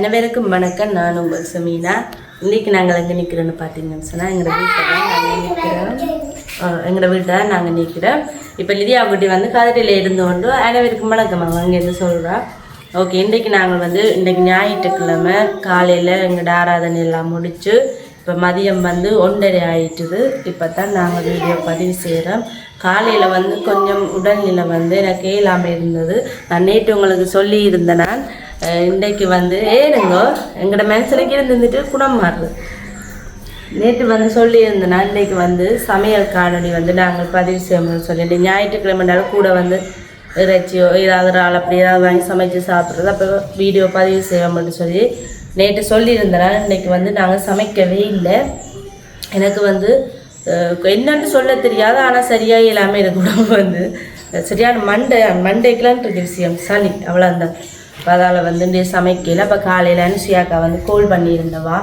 அனைவருக்கும் வணக்கம். நான் உங்கள் சமீனா இன்னைக்கு நாங்கள் எங்கே நிற்கிறோன்னு பார்த்தீங்கன்னு சொன்னால் எங்களோட வீட்டில் தான் நாங்கள் நிற்கிறோம் எங்களோட வீட்டில் தான் நாங்கள் நிற்கிறோம் இப்போ லிதியா குட்டி வந்து கதிரையில் இருந்து கொண்டு அனைவருக்கும் வணக்கம் அவங்க அங்கேருந்து சொல்கிறா ஓகே இன்றைக்கு நாங்கள் வந்து இன்றைக்கு ஞாயிற்றுக்கிழமை காலையில் எங்களோட ஆராதனை எல்லாம் முடித்து இப்போ மதியம் வந்து ஒன்றரை ஆயிட்டுது. இப்போ தான் நாங்கள் வீடியோ பதிவு செய்கிறோம் காலையில் வந்து கொஞ்சம் உடல்நிலை வந்து எனக்கு இயலாமல் இருந்தது. நான் நேற்று உங்களுக்கு சொல்லி இருந்தேன் நான் இன்றைக்கு வந்து ஏனுங்கோ எங்களோட மனசுலக்கே இருந்துட்டு குணம் மாறுது. நேற்று வந்து சொல்லியிருந்தேன் இன்றைக்கு வந்து சமையல் காணொளி வந்து நாங்கள் பதிவு செய்யணும்னு சொல்லிட்டு ஞாயிற்றுக்கிழமைனாலும் கூட வந்து இறைச்சியோ ஏதாவது ஒரு ஆள் அப்படி ஏதாவது வாங்கி சமைச்சு சாப்பிட்றது அப்போ வீடியோ பதிவு செய்வோம்னு சொல்லி நேற்று சொல்லியிருந்தனால இன்னைக்கு வந்து நாங்கள் சமைக்கவே இல்லை. எனக்கு வந்து என்னன்னு சொல்ல தெரியாது ஆனால் சரியாக இல்லாமல் எனக்கு உடம்பு வந்து சரியான மண்டே மண்டை இருக்கு விஷயம் சளி அவ்வளோதான் அப்போ அதால் வந்து சமைக்கல அப்போ காலையில் அனுஷியாக்கா வந்து கோல் பண்ணியிருந்தவா.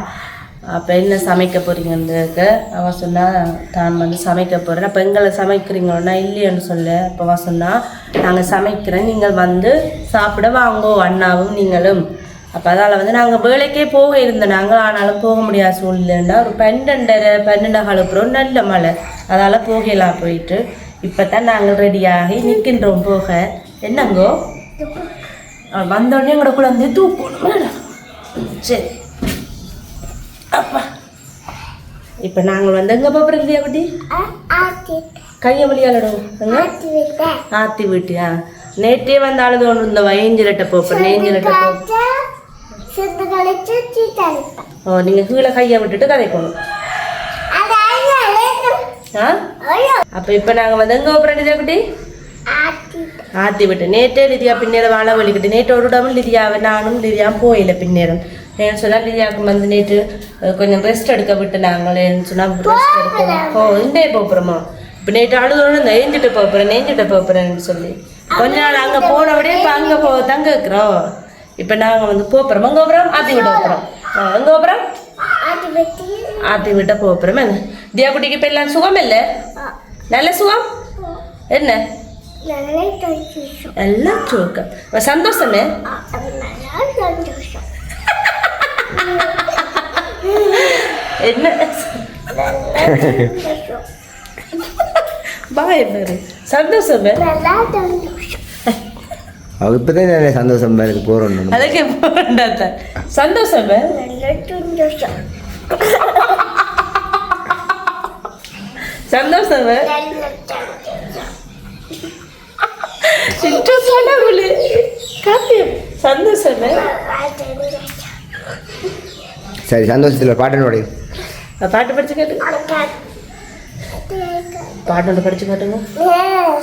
அப்போ என்ன சமைக்க போகிறீங்கன்றதுக்கு அவன் சொன்னால் தான் வந்து சமைக்க போகிறேன் அப்போ எங்களை சமைக்கிறீங்கன்னா இல்லையன்னு சொல்ல. அப்போ அவன் சொன்னால் நாங்கள் சமைக்கிறேன். நீங்கள் வந்து சாப்பிட வாங்கோ அண்ணாவும் நீங்களும். அப்போ அதால் வந்து நாங்கள் வேலைக்கே போக இருந்தோம். நாங்கள் ஆனாலும் போக முடியாத சூழ்நிலைன்னா ஒரு பன்னெண்டரை பன்னெண்டு அப்புறம் நல்ல மழை. அதால் போகலாம் போயிட்டு இப்போ தான் நாங்கள் ரெடியாகி நிற்கின்றோம் போக. என்னங்கோ? வந்தோடனே எங்களோட குழந்தை தூக்கணும் சரி அப்பா இப்போ நாங்கள் வந்து எங்கே இல்லையா குட்டி கையை வழியாளிடும் ஆத்தி வீட்டியா நேற்றே வந்து அழுது ஒன்று இருந்தவா ஏஞ்சலட்ட போப்பேன் ஏஞ்சலட்ட போ ஓ நீங்கள் கீழே கையை விட்டுட்டு கதைக்கணும் அப்போ இப்போ நாங்கள் வந்து எங்கே இல்லையா குட்டி ஆத்தி விட்டு நேற்றே லிதியா பின்னேரம் வாழ வலிக்கிட்டு நேற்று ஒரு இடமும் லிதியாவை நானும் லிதியாவும் போயில பின்னேரம் ஏன்னு சொன்னால் லிதியாவுக்கு வந்து நேற்று கொஞ்சம் ரெஸ்ட் எடுக்க விட்டு நாங்கள் ஏன்னு சொன்னால் ரெஸ்ட் எடுக்கணும் ஓ இண்டே போகிறோமா இப்போ நேற்று அழுதோன்னு இந்த ஏஞ்சிட்டு போகிறேன் நேஞ்சிட்டு போகிறேன்னு சொல்லி கொஞ்ச நாள் அங்கே போனபடியே இப்போ அங்கே போ தங்க இருக்கிறோம் இப்போ நாங்கள் வந்து போகிறோம் அங்கே போகிறோம் ஆத்தி விட போகிறோம் அங்கே போகிறோம் ஆத்தி விட்ட போகிறோம் தியா குட்டிக்கு இப்போ எல்லாம் சுகம் இல்லை நல்ல சுகம் என்ன எல்லாம் சுகம் சந்தோஷமே என்ன? பாய் பாரு சந்தோஷமே இப்பதான் நிறைய சந்தோஷம் இருக்கு போறோம் அதுக்கு போறாண்ட சந்தோஷமே சந்தோஷமே. சிட்டு கடவுளே. காப்பி சந்தோஷமே சரி சந்தோஷத்துல ஒரு பாட்டு நோடி பாட்டு படிச்சு கேட்டு பாட்டு ஒன்று படிச்சு காட்டுங்க.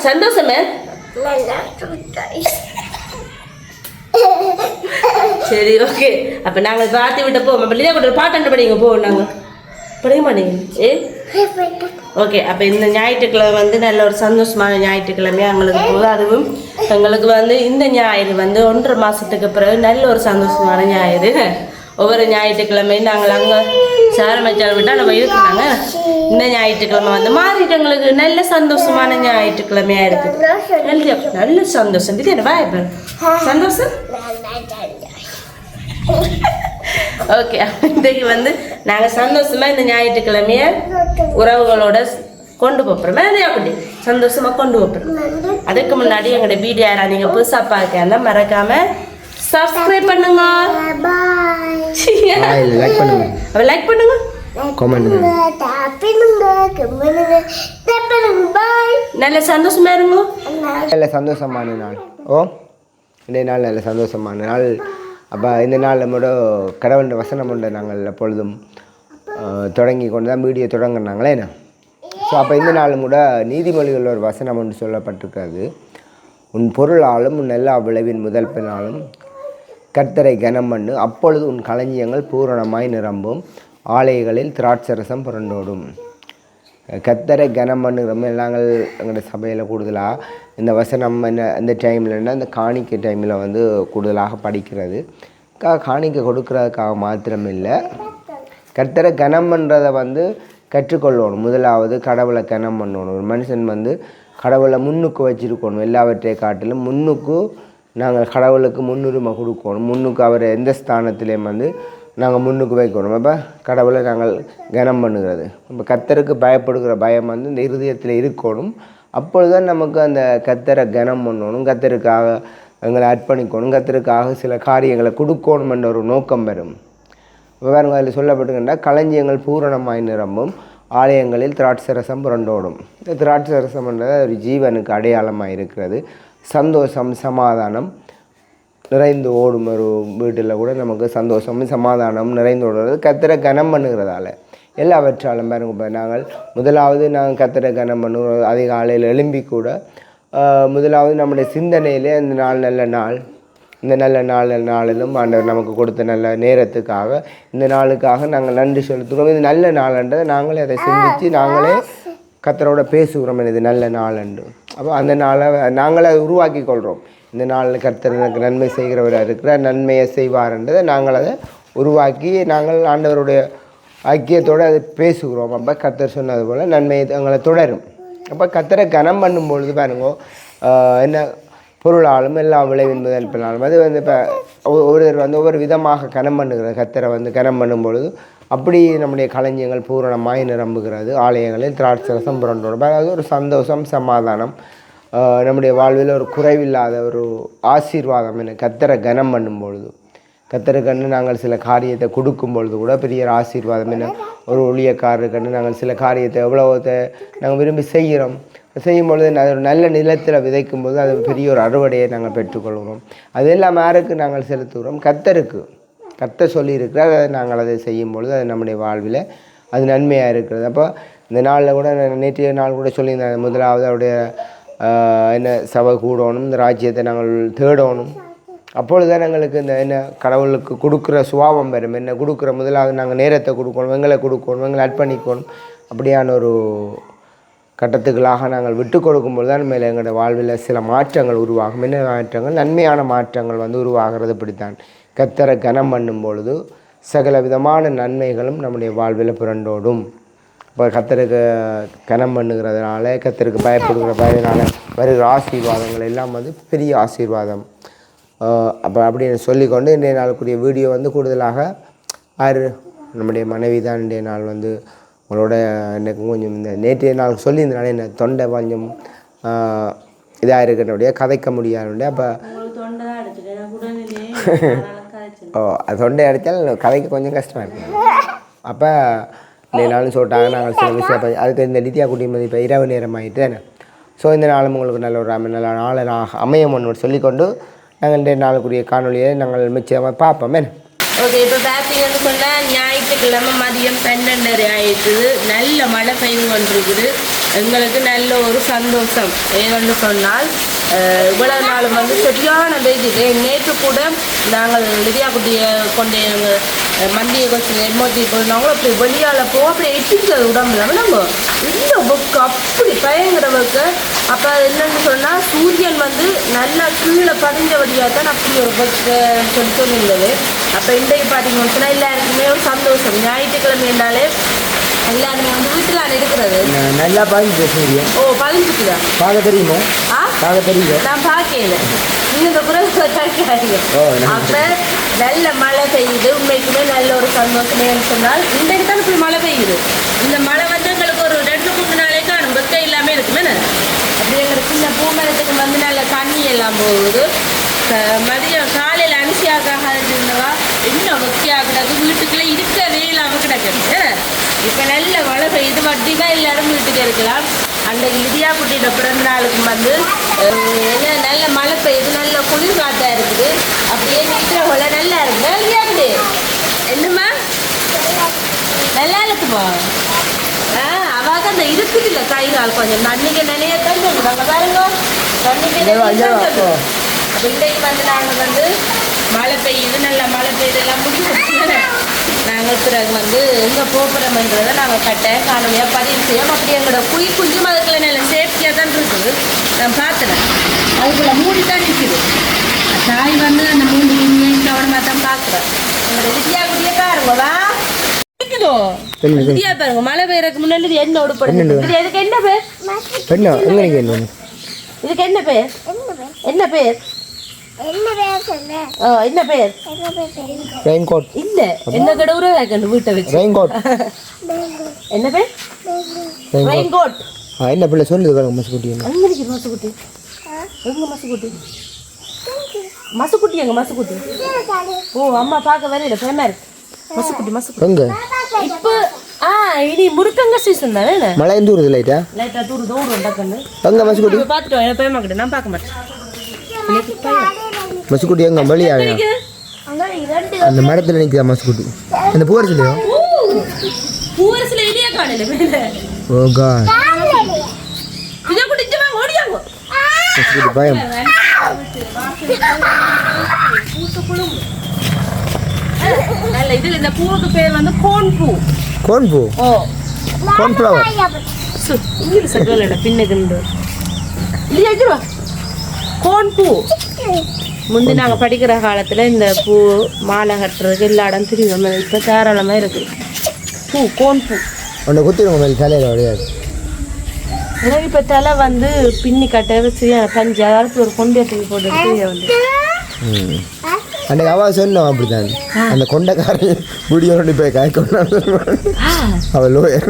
சந்தோஷமே சரி ஓகே. அப்போ நாங்கள் பாத்தி விட்ட போவோம் அப்போ லியா கூட பாட்டு படிங்க போவோம் நாங்கள் படிக்க மாட்டீங்க. ஏ? ஓகே அப்போ இந்த ஞாயிற்றுக்கிழமை வந்து நல்ல ஒரு சந்தோஷமான ஞாயிற்றுக்கிழமையாக எங்களுக்கு போகுது அதுவும் எங்களுக்கு வந்து இந்த ஞாயிறு வந்து ஒன்றரை மாதத்துக்கு பிறகு நல்ல ஒரு சந்தோஷமான ஞாயிறு. ஒவ்வொரு ஞாயிற்றுக்கிழமையும் நாங்கள் அங்கே சாரமச்சால் விட்டால் நம்ம இருக்கிறாங்க. இந்த ஞாயிற்றுக்கிழமை வந்து மாறிட்டு எங்களுக்கு நல்ல சந்தோஷமான ஞாயிற்றுக்கிழமையாக இருக்குது. நல்ல நல்ல சந்தோஷம். இது வா இப்போ சந்தோஷம்? ஓகே இன்றைக்கு வந்து நாங்கள் சந்தோஷமா இந்த ஞாயிற்றுக்கிழமைய உறவுகளோட கொண்டு போகிறோம் மேலே அப்படி சந்தோஷமா கொண்டு போகிறோம் அதுக்கு முன்னாடி எங்களோட வீடியோ யாரா நீங்கள் புதுசாக பார்க்கனா மறக்காம சப்ஸ்கிரைப் பண்ணுங்க. லைக் பண்ணுங்க. லைக் பண்ணுங்க. நல்ல சந்தோஷமா இருங்க. நல்ல சந்தோஷமான நாள். ஓ இன்றைய நாள் நல்ல சந்தோஷமான நாள். அப்போ இந்த நாள் நம்மளோட கடவுள் வசனம் உண்டு. நாங்கள் எப்பொழுதும் தொடங்கி கொண்டு தான் வீடியோ தொடங்கினாங்களே என்ன? ஸோ அப்போ இந்த நாளும் கூட நீதிமொழிகள் ஒரு வசனம் ஒன்று சொல்லப்பட்டிருக்கிறது. உன் பொருளாலும் உன் எல்லா விளைவின் முதல் பின்னாலும் கர்த்தரை கனம் பண்ணு. அப்பொழுது உன் களஞ்சியங்கள் பூரணமாய் நிரம்பும். ஆலைகளில் திராட்சரசம் புரண்டோடும். கத்தரை கனம் பண்ணுறோம் நாங்கள் எங்களோட சபையில் கூடுதலாக இந்த வசனம் என்ன இந்த டைம்லன்னா இந்த காணிக்கை டைமில் வந்து கூடுதலாக படிக்கிறது. கா காணிக்கை கொடுக்கறதுக்காக மாத்திரம் இல்லை கர்த்தரை கனம் பண்ணுறதை வந்து கற்றுக்கொள்ளணும். முதலாவது கடவுளை கனம் பண்ணணும். ஒரு மனுஷன் வந்து கடவுளை முன்னுக்கு வச்சிருக்கணும். எல்லாவற்றை காட்டிலும் முன்னுக்கு நாங்கள் கடவுளுக்கு முன்னுரிமை கொடுக்கணும். முன்னுக்கு அவர் எந்த ஸ்தானத்துலேயும் வந்து நாங்கள் முன்னுக்கு வைக்கணும். அப்போ கடவுளை நாங்கள் கனம் பண்ணுகிறது. நம்ம கத்தருக்கு பயப்படுகிற பயம் வந்து இந்த இருதயத்தில் இருக்கணும். அப்பொழுதுதான் நமக்கு அந்த கத்தரை கனம் பண்ணணும். கத்தருக்காக எங்களை அர்ப்பணிக்கணும். கத்தருக்காக சில காரியங்களை கொடுக்கணும் என்ற ஒரு நோக்கம் வரும். விவரங்கள் அதில் சொல்லப்பட்டிருக்கின்ற களஞ்சியங்கள் பூரணமாய் நிரம்பும். ஆலயங்களில் திராட்சரசம் புரண்டோடும். இந்த திராட்சரசம்ன்றது ஒரு ஜீவனுக்கு அடையாளமாக இருக்கிறது. சந்தோஷம் சமாதானம் நிறைந்து ஓடும் ஒரு வீட்டில் கூட நமக்கு சந்தோஷம் சமாதானம் நிறைந்து ஓடுறது. கத்திர கனம் பண்ணுகிறதால. எல்லாவற்றாலும் பாருங்க இப்போ நாங்கள் முதலாவது நாங்கள் கத்திர கனம் பண்ணுகிறோம். அதிகாலையில் எழும்பி கூட முதலாவது நம்முடைய சிந்தனையிலே இந்த நாள் நல்ல நாள். இந்த நல்ல நாள் நாளிலும் ஆண்டவர் நமக்கு கொடுத்த நல்ல நேரத்துக்காக இந்த நாளுக்காக நாங்கள் நன்றி செலுத்துகிறோம். இது நல்ல நாள்ன்றதை நாங்களே அதை சிந்தித்து நாங்களே கத்தரோட பேசுகிறோம். இது நல்ல நாள் என்று. அப்போ அந்த நாளை நாங்களே அதை உருவாக்கி கொள்கிறோம். இந்த நாளில் கர்த்தர் எனக்கு நன்மை செய்கிறவராக இருக்கிறார் நன்மையை செய்வார்ன்றதை நாங்கள் அதை உருவாக்கி நாங்கள் ஆண்டவருடைய ஐக்கியத்தோடு அதை பேசுகிறோம். அப்போ கர்த்தர் சொன்னது போல் நன்மையை எங்களை தொடரும். அப்போ கத்தரை கனம் பண்ணும் பொழுது பாருங்க என்ன பொருளாலும் எல்லா விளைவின் முதல் அது வந்து இப்போ ஒருவர் வந்து ஒவ்வொரு விதமாக கனம் பண்ணுகிறது. கத்தரை வந்து கனம் பண்ணும் பொழுது அப்படி நம்முடைய களஞ்சியங்கள் பூரணமாய் நிரம்புகிறது. ஆலயங்களில் திராட்சரசம் புரண்டோடு அதாவது ஒரு சந்தோஷம் சமாதானம். நம்முடைய வாழ்வில் ஒரு குறைவில்லாத ஒரு ஆசீர்வாதம் என கத்தரை கனம் பண்ணும் பொழுது கண்ணு நாங்கள் சில காரியத்தை கொடுக்கும் பொழுது கூட பெரிய ஒரு ஆசீர்வாதம் என்ன ஒரு ஊழியக்காரருக்கண்ணு நாங்கள் சில காரியத்தை எவ்வளோத்தை நாங்கள் விரும்பி செய்கிறோம். செய்யும் பொழுது அது ஒரு நல்ல நிலத்தில் விதைக்கும் போது அது பெரிய ஒரு அறுவடையை நாங்கள் பெற்றுக்கொள்கிறோம். அது எல்லாம் யாருக்கு நாங்கள் செலுத்துகிறோம்? கத்தருக்கு. கத்த சொல்லியிருக்கிறார் அதை நாங்கள் அதை செய்யும் பொழுது அது நம்முடைய வாழ்வில் அது நன்மையாக இருக்கிறது. அப்போ இந்த நாளில் கூட நேற்றைய நாள் கூட சொல்லியிருந்தேன் முதலாவது அவருடைய என்ன சபை கூடணும் இந்த ராஜ்யத்தை நாங்கள் தேடணும் அப்பொழுதுதான் எங்களுக்கு இந்த என்ன கடவுளுக்கு கொடுக்குற சுபாவம் வரும் என்ன கொடுக்குற முதலாவது நாங்கள் நேரத்தை கொடுக்கணும் எங்களை கொடுக்கணும் எங்களை அர்ப்பணிக்கணும் அப்படியான ஒரு கட்டத்துக்களாக நாங்கள் விட்டு கொடுக்கும்போது தான் மேலே எங்களோட வாழ்வில் சில மாற்றங்கள் உருவாகும் என்ன மாற்றங்கள் நன்மையான மாற்றங்கள் வந்து உருவாகிறது இப்படித்தான் கத்தரை கனம் பண்ணும் பொழுது சகல விதமான நன்மைகளும் நம்முடைய வாழ்வில் புரண்டோடும் இப்போ கத்தருக்கு கனம் பண்ணுகிறதுனால கத்தருக்கு பயப்படுகிற பயனால வருகிற ஆசீர்வாதங்கள் எல்லாம் வந்து பெரிய ஆசீர்வாதம். அப்போ அப்படின்னு சொல்லிக்கொண்டு இன்றைய நாளுக்குரிய வீடியோ வந்து கூடுதலாக ஆறு நம்முடைய மனைவி தான் இன்றைய நாள் வந்து உங்களோட எனக்கு கொஞ்சம் இந்த நேற்றைய நாள் சொல்லியிருந்தனால என்ன தொண்டை கொஞ்சம் இதாக இருக்கிறபடியே கதைக்க முடியாதுடைய அப்போ ஓ அது தொண்டை அடித்தால் கதைக்க கொஞ்சம் கஷ்டமாக இருக்கும் அப்போ நாளும் சொல்லிட்டாங்க. நாங்கள் சில விஷயம் அதுக்கு இந்த நித்யா குட்டி மதி இப்போ இரவு நேரம் ஆகிட்டு தானே. ஸோ இந்த நாளும் உங்களுக்கு நல்ல ஒரு அமை நல்ல நாளை நான் அமையம் ஒன்று சொல்லிக்கொண்டு நாங்கள் இந்த நாளுக்குரிய காணொலியை நாங்கள் மிச்சமாக பார்ப்போம். என்ன? ஓகே இப்போ பார்த்தீங்கன்னு சொன்னால் ஞாயிற்றுக்கிழமை மதியம் பன்னெண்டரை ஆயிடுது நல்ல மழை பெய்து கொண்டிருக்குது. எங்களுக்கு நல்ல ஒரு சந்தோஷம். ஏன்னு சொன்னால் இவ்வளவு நாள் வந்து சரியான வெயில் நேற்று கூட நாங்கள் லிதியா குட்டியை கொண்டு மந்தியை கொஞ்சம் எமோட்டி போயிருந்தாங்களோ அப்படி வெளியால் போக அப்படி எட்டிக்கிறது உடம்புல. நம்ம இந்த புக்கு அப்படி பயங்கர புக்கு அப்போ என்னன்னு சொன்னால் சூரியன் வந்து நல்லா கீழே பதிஞ்சபடியாக தான் அப்படி ஒரு புக்கு சொல்லி சொல்லியிருந்தது அப்போ இன்றைக்கு பார்த்தீங்கன்னு சொன்னால் எல்லாருக்குமே ஒரு சந்தோஷம். ஞாயிற்றுக்கிழமை என்றாலே எல்லாருமே வந்து வீட்டில் இருக்கிறது. நல்லா பாதி பேசுறீங்க ஓ பதிஞ்சுக்குதா? பார்க்க தெரியுமா? ஆ பார்க்க தெரியுங்க நான் பார்க்கல. நீங்க இந்த ஓ, நன்றி. அப்ப நல்ல மழை பெய்யுது. உண்மைக்குமே நல்ல ஒரு சந்தோஷமே சொன்னால் இன்றைக்கு தான் இப்படி மழை பெய்யுது. இந்த மழை வந்து எங்களுக்கு ஒரு ரெண்டு மூணு நாளே காணும் வெக்க இல்லாம இருக்குமே அப்படி எங்களுக்கு சின்ன பூமரத்துக்கு வந்து நல்ல தண்ணி எல்லாம் போகுது. மதியம் காலையில் அனுசியாக்காக இருந்தவா? இன்னும் வெக்கையாகிறது வீட்டுக்குள்ளே இருக்கவே இல்லாமல் கிடக்குது. இப்போ நல்ல மழை பெய்யுது. வட்டி தான் எல்லாரும் வீட்டுக்கு இருக்கலாம். அன்றைக்கு லிதியா குட்டியோட பிறந்த நாளுக்கு வந்து என்ன நல்ல மழை பெய்யுது நல்ல குளிர் காத்தா இருக்குது அப்படியே நிற்கிற போல நல்லா இருக்கு. லிதியா குட்டி என்னம்மா? நல்லா இருக்குமா? ஆ அவாக அந்த இருக்குது இல்லை கை கால் கொஞ்சம் தண்ணிக்கு நினைய தந்து நாங்கள் பாருங்க. தண்ணிக்கு. ஓ. அப்போ இன்றைக்கு வந்து நாங்கள் வந்து மழை பெய்யுது நல்லா மழை பெய்யுது எல்லாம் நாங்கள் பிறகு வந்து எங்கே போகிறோம்ன்றதை நாங்கள் கட்ட காணொலியாக பதிவு செய்யோம் அப்படி எங்களோட குயி குஞ்சும் அதுக்குள்ள நல்ல சேஃப்டியாக தான் இருக்குது. நான் பார்த்தேன் அதுக்குள்ள மூடி தான் நிற்குது தாய் வந்து அந்த குஞ்சியும் கவனமாக தான் பார்க்குறேன். எங்களோட வித்யா குட்டியை பாருங்க வா. நிக்குதோ? என்னது? வித்யா பாருங்க மழை பெய்யறதுக்கு முன்னாடி என்ன உடுப்படுது இது எதுக்கு என்ன பேர்? இதுக்கு என்ன பேர்? என்ன பேர்? என்ன பேர் ரெயின் கோட் இல்ல என்ன கண்டு வீட்டை வச்சு? ரெயின் கோட் என்ன பேர்? ரெயின் கோட் ரெயின் கோட் ஆ என்ன பிள்ளை சொல்லுது மசுக்குட்டி என்ன? அங்க இருக்கு மசுக்குட்டி எங்க மசுக்குட்டி? மசுக்குட்டி எங்க மசுக்குட்டி? ஓ அம்மா பார்க்க வரையில பயமா இருக்கு. மசுக்குட்டி மசுக்குட்டி. எங்க? இப்ப ஆ இனி முருக்கங்க சீசன் தானே? மழை எந்த ஊருது லைட்டா லைட்டா தூரு தூரம் டக்குன்னு. எங்க மசுக்குட்டி? இப்ப பாத்துட்டு வா, எனக்கு பயமா கிட்ட. நான் பார்க்க மாட்டேன். மசுக்குட்டி எங்க இருக்கு. அந்த மரத்தில் நிற்குதா மசுக்குட்டி? அந்த பூவரசுலையோ? ஓ காட் பயம். இதுல இந்த பூவுக்கு பேர் வந்து கோன் பூ. கோன் பூ? ஓ. கோன் ஃப்ளவர் இங்கிலீஷ் கோன் பூ. முந்தி நாங்கள் படிக்கிற காலத்தில் இந்த பூ மாலை கட்டுறதுக்கு எல்லா இடம் தெரியும். இப்போ தாராளமாக இருக்கு. பூ கோன் பூ. உன்னை குத்திடுங்க மேலே. தலையில் கிடையாது எனக்கு இப்போ தலை வந்து பின்னி கட்ட சரியா பஞ்சு அதாவது ஒரு கொண்டு தூக்கி போட்டு வந்து. அன்றைக்கு அவ சொன்னோம் அப்படித்தான். அந்த கொண்டைக்காரி முடியோடு போய் காய் கொண்டாந்து அவள் லோயர்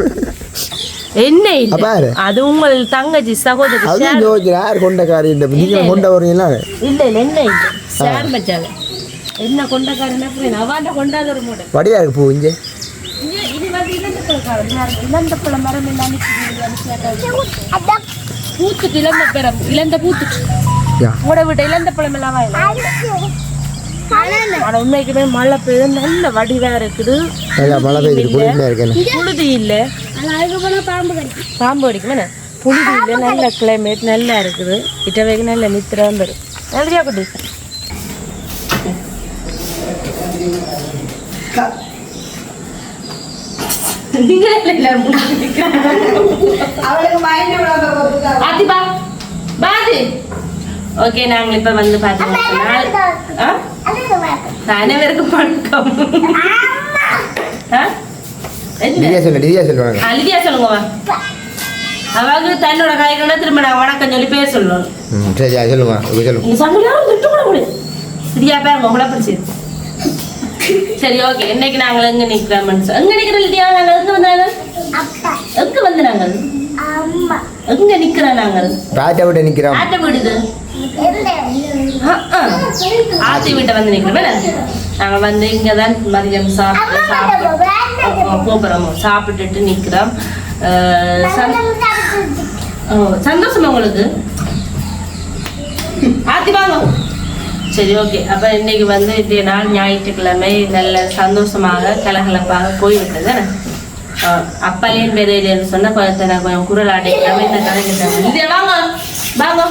என்ன இல்லை? அது உங்கள் தங்கச்சி சகோதரி அது யார் கொண்டைக்காரி? இந்த நீங்கள் கொண்ட வரீங்களா இல்ல இல்ல என்ன இல்லை சார் மச்சாங்க என்ன கொண்டக்காரனா புரியல? அவாண்ட கொண்டாத ஒரு மூடல் வடியா இருக்கு பூ இங்கே. இது வந்து இளந்த பழக்காரன் இளந்த பழ மரம் எல்லாம் பூத்துட்டு இளந்த பழம் இளந்த பூத்துட்டு யா. உங்களோட விட்ட இளந்த பழம் எல்லாம் வாயில. ஆனா உண்மைக்குமே மழை பெய்யுது நல்ல வடிவா இருக்குது. மழை பெய்யுது இல்ல. பாம்பு கடிக்கும்? என்ன புழுதி இல்ல நல்ல கிளைமேட் நல்லா இருக்குது. இட்டவைக்கு நல்ல நித்திர வந்துடும் நல்லியா குட்டி? ஓகே நாங்கள் இப்ப வந்து பார்த்தீங்கன்னா அனைவருக்கும் வணக்கம் டிஜே சொல்லு டிஜே சொல்லுவாங்க அழுதியா சொல்லுங்கம்மா அவங்க தன்னோட காய்கறி திரும்ப நான் வணக்கம் சொல்லி பேர் சொல்லணும் ம் சரி சொல்லுங்க சொல்லுங்க நீ சங்கடம் விட்டு கூட கொடு. சரியா பேர் உங்களை பிடிச்சி சரி ஓகே இன்னைக்கு நாங்கள் எங்க நிக்கிறோம் மனுஷன் எங்க நிக்கிறோம் இல்லையா நாங்கள் எங்க வந்தாங்க? எங்க வந்து நாங்கள் எங்க நிக்கிறோம் நாங்கள்? ராஜா விட்டு நிற்கிறோம் ஆட்ட விடுது. ஆத்தி வீட்டை வந்து நிக்கிறோம் நாங்கள் வந்து இங்க தான் மதியம் சாப்பிட்டு சாப்பிட்டு போகிறோம். சாப்பிட்டுட்டு நிக்கிறோம் சந்தோஷமா உங்களுக்கு? ஆத்தி வாங்க. சரி ஓகே. அப்போ இன்னைக்கு வந்து இன்றைய நாள் ஞாயிற்றுக்கிழமை. நல்ல சந்தோஷமாக கலகலப்பாக போய்விட்டது தானே அப்பையும் பெரியன்னு சொன்னா கொஞ்சம் நான் கொஞ்சம் குரல் அடைக்காம இந்த கலைஞர் இல்லையா வாங்க. வாங்க.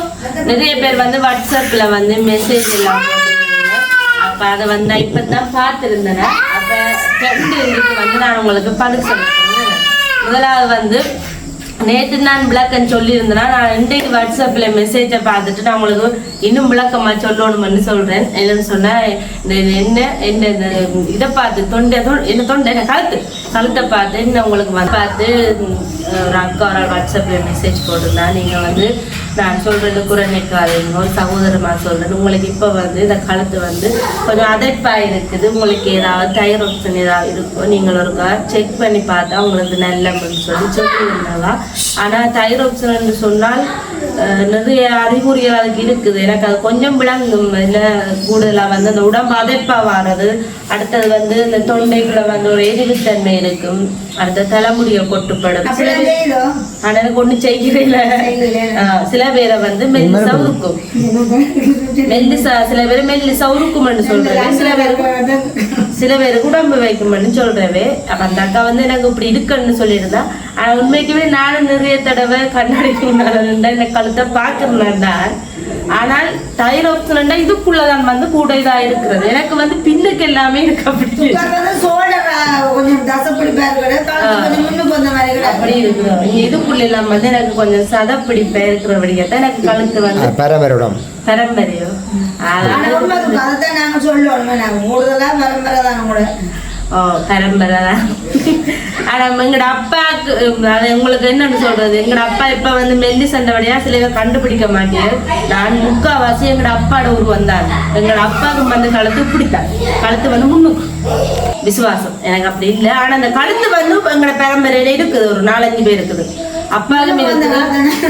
நிறைய பேர் வந்து வாட்ஸ்அப்ல வந்து மெசேஜ் எல்லாம் போட்டிருந்தீங்க. அப்ப அதை வந்து இப்பதான் பார்த்துருந்தேன். அப்போ ரெண்டு இதுக்கு வந்து நான் உங்களுக்கு பதில் சொல்லிட்டேன் முதலாவது வந்து நேற்று நான் விளக்கம் சொல்லியிருந்தேன்னா நான் இன்றைக்கு வாட்ஸ்அப்பில் மெசேஜை பார்த்துட்டு நான் உங்களுக்கு இன்னும் விளக்கமாக சொல்லணும்னு சொல்கிறேன் என்னன்னு சொன்னால் இந்த என்ன என்ன இந்த இதை பார்த்து தொண்டை என்ன தொண்டை என்ன கழுத்து? கழுத்தை பார்த்து இன்னும் உங்களுக்கு வந்து பார்த்து ஒரு அக்கா ஒரு வாட்ஸ்அப்பில் மெசேஜ் போட்டிருந்தா நீங்கள் வந்து நான் சொல்கிறது குறை நிற்காதீங்க ஒரு சகோதரமாக சொல்கிறேன் உங்களுக்கு இப்போ வந்து இந்த கழுத்து வந்து கொஞ்சம் அதைப்பாக இருக்குது. உங்களுக்கு ஏதாவது தைராய்டு ஏதாவது இருக்கோ நீங்கள் ஒருக்கா செக் பண்ணி பார்த்தா உங்களுக்கு நல்லன்னு சொல்லி சொல்லியிருந்தாங்க ஆனால் தைராய்டு சொன்னால் நிறைய அறிகுறிகள் அதுக்கு இருக்குது. எனக்கு அது கொஞ்சம் விளங்கும். இல்லை கூடுதலாக வந்து அந்த உடம்பு அதைப்பாக வர்றது அடுத்தது வந்து இந்த தொண்டைக்குள்ள வந்து ஒரு எரிவுத்தன்மை இருக்கும். அடுத்த தலைமுடியை கொட்டுப்படும். சில பேர் ஆனா எனக்கு ஒண்ணும் செய்கிறேன் சில பேரை வந்து மெல்லிசா உருக்கும். மெல்லிசா சில பேர் மெல்லிசா உருக்கும்னு சொல்றேன் சில பேருக்கு சில பேருக்கு உடம்பு வைக்கும்னு சொல்றவே. அப்ப அந்த அக்கா வந்து எனக்கு இப்படி இருக்குன்னு சொல்லியிருந்தா. ஆனா உண்மைக்குமே நானும் நிறைய தடவை கண்ணாடி என்ன இந்த கழுத்தை பாக்குறேன் தான் ஆனால் தைராய்டு இதுக்குள்ளதான் வந்து கூட இதா இருக்கிறது. எனக்கு வந்து பின்னுக்கு எல்லாமே இருக்கு அப்படி கொஞ்சம் தசப்பிடிப்பா இருக்கிற கொஞ்சம் முன்னுக்கு வந்த மாதிரி அப்படி இருக்குது இதுக்குள்ள எல்லாம் வந்து எனக்கு கொஞ்சம் சதப்பிடிப்பா இருக்கிறபடியாத்தான் எனக்கு கழுத்து வந்து. பரம்பரோடம் பரம்பரையோ? அதைத்தான் நாங்க சொல்லுவோம் நாங்க கூடுதலா பரம்பரை தான் கூட. பரம்பரை. தான் ஆனா எங்கட அப்பாக்கு உங்களுக்கு என்னன்னு சொல்றது? எங்கட அப்பா இப்ப வந்து மெல்லி சண்டவடியா சில பேர் கண்டுபிடிக்க மாட்டேன் நான் முக்காவாசி எங்கட அப்பாட உருவம் தான் எங்கட அப்பாவுக்கு வந்து கழுத்து பிடித்தார் கழுத்து வந்து முன்னுக்கு. விசுவாசம். எனக்கு அப்படி இல்லை. ஆனா அந்த கழுத்து வந்து எங்கட பரம்பரையில இருக்குது. ஒரு நாலஞ்சு பேர் இருக்குது.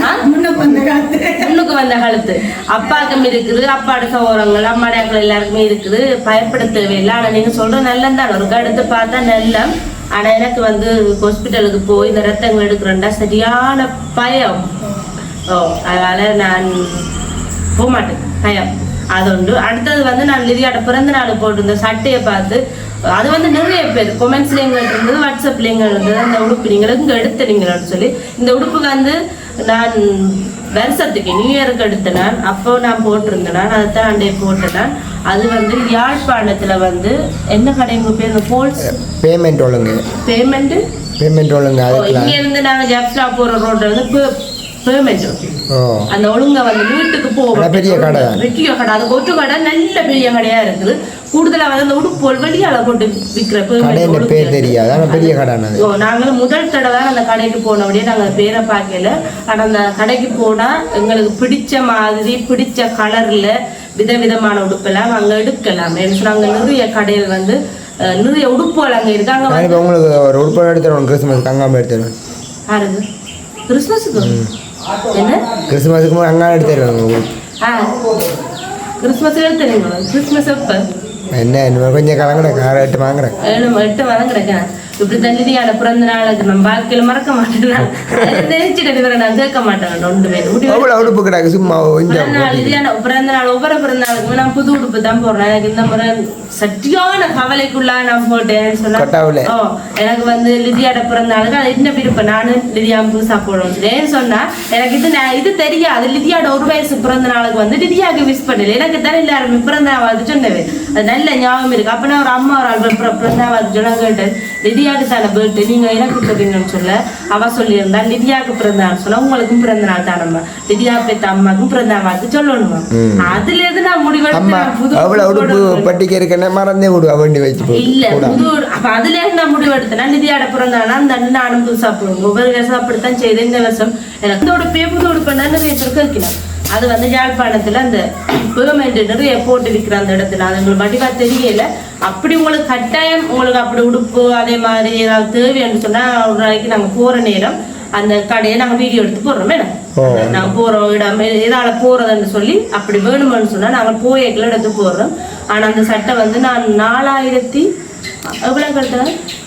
ஆ? முன்னுக்கு வந்த காலத்து. அப்பாவுக்கும் இருக்குது அப்பாட சகோதரங்கள் அம்மாடாக்கள் எல்லாருக்குமே இருக்குது. பயப்பட தேவையில்லை. ஆனா நீங்க சொல்ற நல்லந்தான் ஒரு எடுத்து பார்த்தா நல்ல ஆனா எனக்கு வந்து ஹாஸ்பிட்டலுக்கு போய் இந்த ரத்தங்கள் எடுக்கிறேன்டா. சரியான பயம். ஓ அதனால நான் போக மாட்டேன் பயம். அது உண்டு. அடுத்தது வந்து நான் லிரியாட பிறந்த நாள் போட்டிருந்த சட்டையை பார்த்து அது வந்து நிறைய பேர் கொமெண்ட்ஸ்லேயும் இருந்தது வாட்ஸ்அப்லேயும் இருந்தது. அந்த உடுப்பு நீங்கள் இங்கே எடுத்துறீங்களான்னு சொல்லி இந்த உடுப்பு வந்து நான் வருஷத்துக்கு நியூ இயருக்கு எடுத்தேன். அப்போ நான் போட்டிருந்தேன். அதை தான் அண்டே போட்டேன். அது வந்து யாழ்ப்பாணத்தில் வந்து என்ன கடைங்க பேர்? இந்த போல்ஸ் பேமெண்ட் ஒழுங்கு. பேமெண்ட்டு பேமெண்ட் ஒழுங்கு அதுக்குலாம். இங்க இருந்து நாங்க ஜப்ஸ்லா போற ரோட்ல வந்து பேமெண்ட் அந்த ஒழுங்க வந்து வீட்டுக்கு போவோம் பெரிய கடை. பெரிய கடை அது ஒட்டு கடை நல்ல பெரிய கடையா இருக்குது கூடுதலா வந்து அந்த உடுப்பு வெளியால கடையில் உடுப்பு பேர் தெரியாது பெரிய ஓ, நாங்களும் முதல் தடவை அந்த கடைக்கு போனபடியே நாங்க பேரை பார்க்கல ஆனா அந்த கடைக்கு போனா எங்களுக்கு பிடிச்ச மாதிரி பிடிச்ச கலர்ல விதவிதமான உடுப்பெல்லாம் அங்க எடுக்கலாம் அங்க நிறைய கடையில் வந்து நிறைய உடுப்புகள் அங்க இருக்கு அங்க நான் இப்போ உங்களுக்கு ஒரு உடுப்பு எடுத்துருவோம் கிறிஸ்மஸ் அங்காமல் எடுத்துருவேன் யாருது கிறிஸ்மஸுக்கு என்ன? கிறிஸ்மஸுக்கு அங்காமல் எடுத்துருவேன் உங்களுக்கு. ஆ. கிறிஸ்மஸ் எடுத்துறீங்களா கிறிஸ்மஸ் எப்போ? என்ன இன்னும் கொஞ்சம் கலங்கின காரை எடுத்து வாங்குறேன். இப்படி தள்ளிதியான பிறந்த நாளுக்கு நம்ம வாழ்க்கையில மறக்க மாட்டேன் நினைச்சிட்டு நான் கேட்க மாட்டேன் ரெண்டு பேரும் முடிவு அவ்வளோ உடுப்பு கிடக்கு சும்மா பிறந்த நாள் இதுயான பிறந்த நாள் ஒவ்வொரு பிறந்த நாளுக்குமே நான் புது உடுப்பு தான் போடுறேன். எனக்கு இந்த முறை சட்டியான கவலைக்குள்ளா நான் போட்டேன் சொன்னா. ஓ எனக்கு வந்து லிதியாட பிறந்த நாளுக்கு அது என்ன விருப்பம்? நானும் லிதியா புதுசா போடணும் ஏன்னு சொன்னா எனக்கு இது நான் இது தெரியாது. லிதியாட ஒரு வயசு பிறந்த நாளுக்கு வந்து லிதியாக்கு விஷ் பண்ணல. எனக்கு தானே எல்லாருமே பிறந்த நாள் சொன்னது. அது நல்ல ஞாபகம் இருக்கு. அப்ப நான் ஒரு அம்மா ஒரு ஆள் பிற- பிறந்த நாள் சொன்னா கேட்டேன். லிதியாக்கு தானே பேர்த்து நீங்க எனக்கு சொல்றீங்கன்னு சொல்ல? அவ சொல்லியிருந்தா லிதியாக்கு பிறந்த நாள் சொன்னா உங்களுக்கும் பிறந்த நாள் தானம்மா லிதியா பெத்த அம்மாக்கும் பிறந்த நாள் சொல்லணுமா? அதுல இருந்து நான் முடிவெடுத்து அம்மா நான் புது அவ்வளோ உடுப்பு. பட்டிக்கு இருக்கேன்னு மறந்தே விடுவா வண்டி வச்சு இல்ல புது அப்ப அதுல இருந்து நான் முடிவு எடுத்தேன்னா நிதியாட பிறந்தானா அந்த அண்ணன் நானும் புதுசா போடுவோம் ஒவ்வொரு வருஷம் அப்படித்தான் செய்தேன் இந்த வருஷம் எனக்கு இந்த உடுப்பே புது உடுப்பு நிறைய பேருக்கு அது வந்து யாழ்ப்பாணத்துல அந்த பெர்மெண்ட் நிறைய போட்டு விற்கிற அந்த இடத்துல. அது உங்களுக்கு வடிவா தெரியல. அப்படி உங்களுக்கு கட்டாயம் உங்களுக்கு அப்படி உடுப்பு அதே மாதிரி ஏதாவது தேவைன்னு சொன்னா ஒரு நாளைக்கு நாங்க போற நேரம் அந்த கடையை நாங்க வீடியோ எடுத்து போடுறோம் மேடம். ஓ. நாங்க போறோம் இடம் எதால போறதுன்னு சொல்லி அப்படி வேணுமென்னு சொன்னா நாங்க போயக்கில் எடுத்து போடுறோம். ஆனா அந்த சட்டை வந்து நான் நாலாயிரத்தி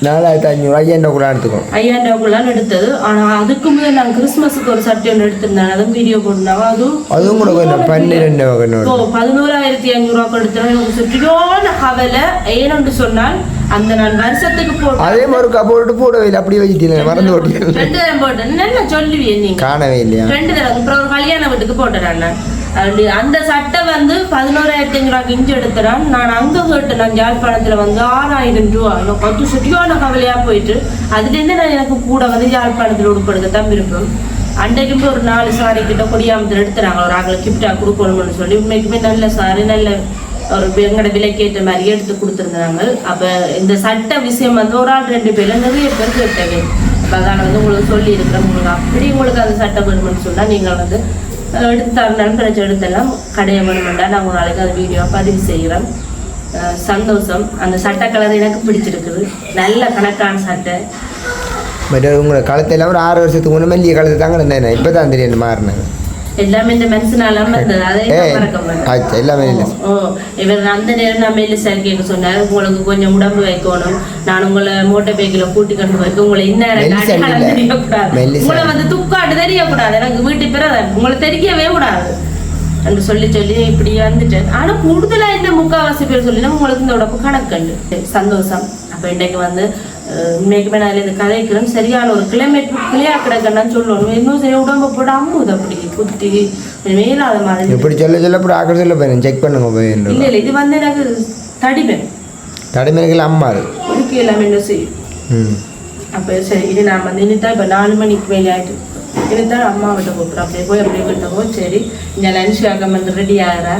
நாலாயிரத்தி அஞ்சூறு ஐயாயிரம் கூட எடுத்துக்கோ. ஐயாயிரம் ரூபாய்க்குள்ளான்னு எடுத்தது. ஆனா அதுக்கு முதல் நான் கிறிஸ்மஸுக்கு ஒரு சட்டை ஒன்று எடுத்திருந்தேன். அதுவும் வீடியோ போட்டிருந்தாங்க. அதுவும் அதுவும் கூட கொஞ்சம் பன்னிரெண்டு இப்போ பதினோராயிரத்தி ஐநூறு ரூபா கொடுத்தேன் எனக்கு சுற்றியான கவலை. ஏன்னு சொன்னால் அந்த நான் வருஷத்துக்கு போட்டு அதே மாதிரி போட்டு போடவே இல்லை அப்படியே வச்சுட்டீங்க மறந்து ஓட்டிட்டு ரெண்டு தரம் போட்டேன். நல்லா சொல்லுவீங்க நீங்க? காணவே இல்லையா? ரெண்டு தடவை. அப்புறம் ஒரு கல்யாண வீட்டுக்கு போட்டேன் நான். அப்படி அந்த சட்டை வந்து பதினோராயிரத்தி ஐநூறு இஞ்சி எடுத்துறான். நான் அங்கே கேட்டு நான் ஜாழ்ப்பாணத்தில் வந்து ஆறாயிரம் ரூபா எனக்கு அது சரியான கவலையாக போயிட்டு அதுலேருந்து நான் எனக்கு கூட வந்து ஜாழ்ப்பாணத்தில் உடுப்படுக்க தான் விரும்பும் அன்றைக்குமே ஒரு நாலு சாரி கிட்ட கொடியாமத்தில் எடுத்துறாங்க. ஒரு ஆக்களை கிஃப்டாக கொடுக்கணும்னு சொல்லி உண்மைக்குமே நல்ல சாரி நல்ல ஒரு எங்களோட விலைக்கேற்ற மாதிரி எடுத்து கொடுத்துருந்தாங்க. அப்போ இந்த சட்ட விஷயம் வந்து ஒரு ஆள் ரெண்டு பேர்ல நிறைய பேர் கேட்டது. அப்ப அதான் வந்து உங்களுக்கு சொல்லியிருக்கிறேன். உங்களுக்கு அப்படி உங்களுக்கு அந்த சட்டம் வேணும்னு சொன்னால் நீங்கள் வந்து அஹ், எடுத்து எடுத்தெல்லாம் கடையை வேணுமெண்டா நான் ஒரு நாளைக்கு அது வீடியோ பதிவு செய்கிறேன் சந்தோஷம். அந்த சட்டை கலர் எனக்கு பிடிச்சிருக்குது. நல்ல கணக்கான சட்டை. பட் உங்களை காலத்தில் ஒரு ஆறு வருஷத்துக்கு முன்னே மெல்லிய காலத்தை தாங்க இருந்தேன் இப்போ தான் தெரியும் மாறினேன் எல்லாமே இந்த மனுஷனாலாம் இருந்தது. அதை இன்னும் மறக்க மாட்டேன். எல்லாமே இல்லை. இவர் அந்த நேரம் மெல்லிசா கேட்க சொன்னார். உங்களுக்கு கொஞ்சம் உடம்பு வைக்கணும். நான் உங்களை மோட்டர் பைக்கில் கூட்டி கொண்டு வைக்க உங்களை இல்ல. தெரியக்கூடாது. உங்களை வந்து துக்காட்டு தெரியக்கூடாது. எனக்கு வீட்டு பிறகு உங்களை தெரியவே கூடாது. என்று சொல்லி சொல்லி இப்படி வந்துட்டேன் ஆனா கூடுதலா என்ன முக்காவாசி பேர் சொல்லினா உங்களுக்கு இந்த உடம்பு கணக்கண்டு. சந்தோஷம். அப்ப இன்னைக்கு வந்து இன்னைக்குமே நான் இந்த கதைக்கிறேன் சரியான ஒரு கிளைமேட் கிளியா கிடக்கணும்னு சொல்லணும். இன்னும் சரி உடம்பு போட அம்முது அப்படி குத்தி மேலாத மாதிரி. இப்படி சொல்ல சொல்ல அப்புறம் ஆக்கள் சொல்ல போய் செக் பண்ணுங்க போய் இல்ல இல்ல இது வந்து எனக்கு தடிப்பேன் தடைமேனகள் அம்மா அது. உனக்கு எல்லாமே என்ன செய்யும்? ம். அப்போ சரி இது நான் வந்து இனித்தான் இப்போ நாலு மணிக்கு மேலே ஆயிட்டு. இனித்தான் அம்மா விட்ட கூப்பிட்றேன். அப்படியே போய் அப்படியே விட்ட போய் சரி இந்த லன்ச் ஆக வந்து ரெடி ஆகிறா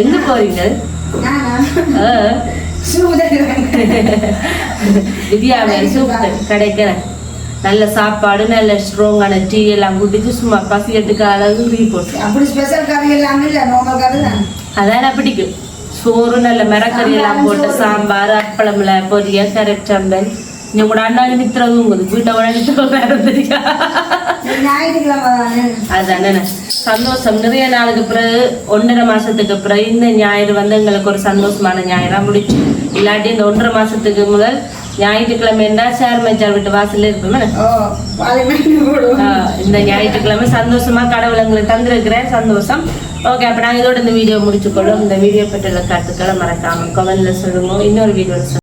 எங்க போறீங்க? நானா ஆ, வித்யா வேறு சூப்பர் கிடைக்கிறேன் நல்ல சாப்பாடு நல்ல ஸ்ட்ராங்கான டீ எல்லாம் குடிச்சு சும்மா பசி எட்டுக்க அளவு டீ போட்டு. அப்படி ஸ்பெஷல் கறி எல்லாமே இல்லை நார்மல் கறி தான். அதான் பிடிக்கும். சோறு நல்ல மிரக்கறி எல்லாம் போட்டு சாம்பார் அப்பளம்ல கரைச்சம்பல். நீ கூட அண்ணாங்க நித்திர தூங்குது வீட்டை விட நித்திர வேற தெரியா ஞாயிற்றுக்கிழமை தானே அதானே சந்தோஷம். நிறைய நாளுக்கு பிறகு ஒன்றரை மாசத்துக்கு பிறகு இந்த ஞாயிறு வந்து எங்களுக்கு ஒரு சந்தோஷமான ஞாயிறா முடிச்சு. இல்லாட்டி இந்த ஒன்றரை மாசத்துக்கு முதல் ஞாயிற்றுக்கிழமை என்ன சேர் மேய்ச்சார் வீட்டு வாசல்ல ஆஹ் இந்த ஞாயிற்றுக்கிழமை சந்தோஷமா கடவுள் எங்களுக்கு தந்திருக்கிறேன். சந்தோஷம். ஓகே அப்ப நாங்க இதோட இந்த வீடியோ முடிச்சுக்கொள்ளும். இந்த வீடியோ பற்றிய கருத்துக்களை மறக்காம கமெண்ட்ல சொல்லுங்க. இன்னொரு வீடியோ